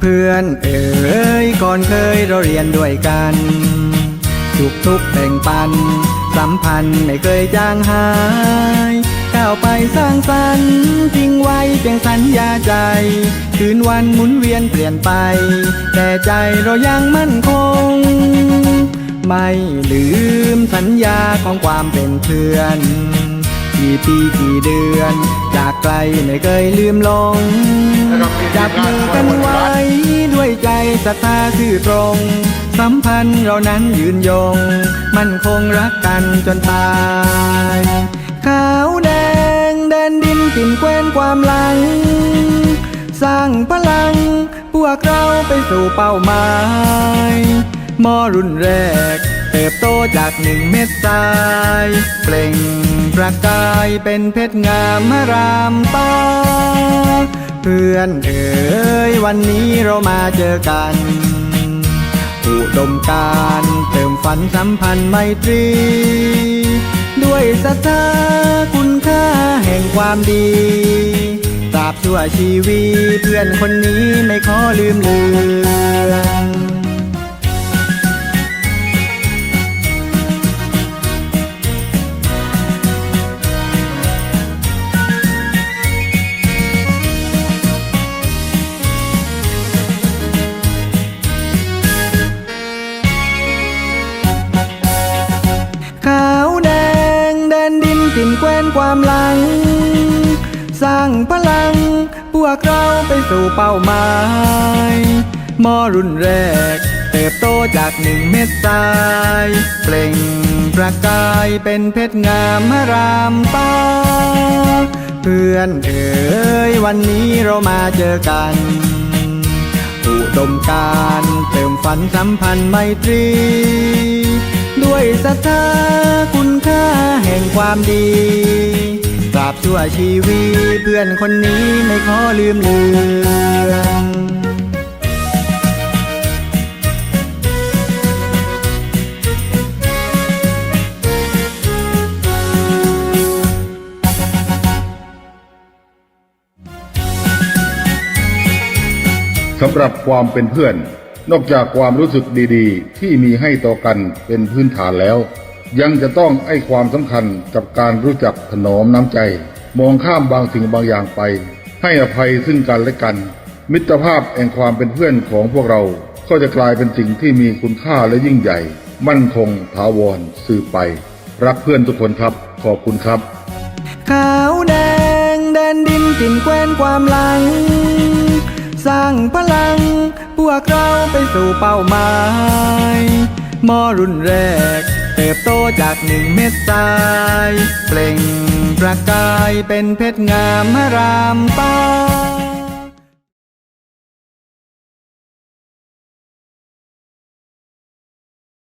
เพื่อนเอ๋ยก่อนเคยเราเรียนด้วยกัน ทุกทุกๆแบ่งปัน สัมพันธ์ไม่เคยจางหาย ก้าวไปสร้างสรรค์ทิ้งไว้เพียงสัญญาใจ คืนวันหมุนเวียนเปลี่ยนไป แต่ใจเรายังมั่นคง ไม่ลืมสัญญาของความเป็นเพื่อน กี่ปีกี่เดือน จากไกลไม่เคยลืมลงจับมือกันไว้ด้วยใจ ศรัทธาซื่อตรง สัมพันธ์เรานั้นยืนยง มั่นคงรักกันจนตายขาวแดงแดนดินกิ่นแคว้นความหลัง สร้างพลัง พวกเราไปสู่เป้าหมายมอรุ่นแรก เติบโตจากหนึ่งเม็ดทราย เปล่งประกายเป็นเพชรงามมารามตา เพื่อนเอ๋ยวันนี้เรามาเจอกันอุดมการเติมฝันสัมพันธ์ไมตรี ด้วยศรัทธาคุณค่าแห่งความดีตราบชั่วชีวีเพื่อนคนนี้ไม่ขอลืมเลือน กินแคว้นความหลัง สร้างพลัง พวกเราไปสู่เป้าหมายมอรุ่นแรก เติบโตจากหนึ่งเม็ดทราย เปล่งประกายเป็นเพชรงามรามตาเพื่อนเอ๋ยวันนี้เรามาเจอกันอุดมการเติมฝันสัมพันธ์ไมตรี ด้วยศรัทธา ความดี ตราบชั่วชีวีเพื่อนคนนี้ไม่ขอลืมเลือนสำหรับความเป็นเพื่อน นอกจากความรู้สึกดีๆ ที่มีให้ต่อกันเป็นพื้นฐานแล้ว ยังจะต้องให้ความสำคัญกับการรู้จักถนอมน้ำใจ มองข้ามบางสิ่งบางอย่างไป ให้อภัยซึ่งกันและกัน มิตรภาพแห่งความเป็นเพื่อนของพวกเรา ก็จะกลายเป็นสิ่งที่มีคุณค่าและยิ่งใหญ่ มั่นคงถาวรสืบไป รักเพื่อนทุกคนครับ ขอบคุณครับ ขาวแดงแดนดินกิ่นแคว้นความหลัง สร้างพลัง พวกเราไปสู่เป้าหมายมอรุ่นแรก บโตจากหนึ่งเม็ดทราย เปล่งประกายเป็นเพชรงามรามตา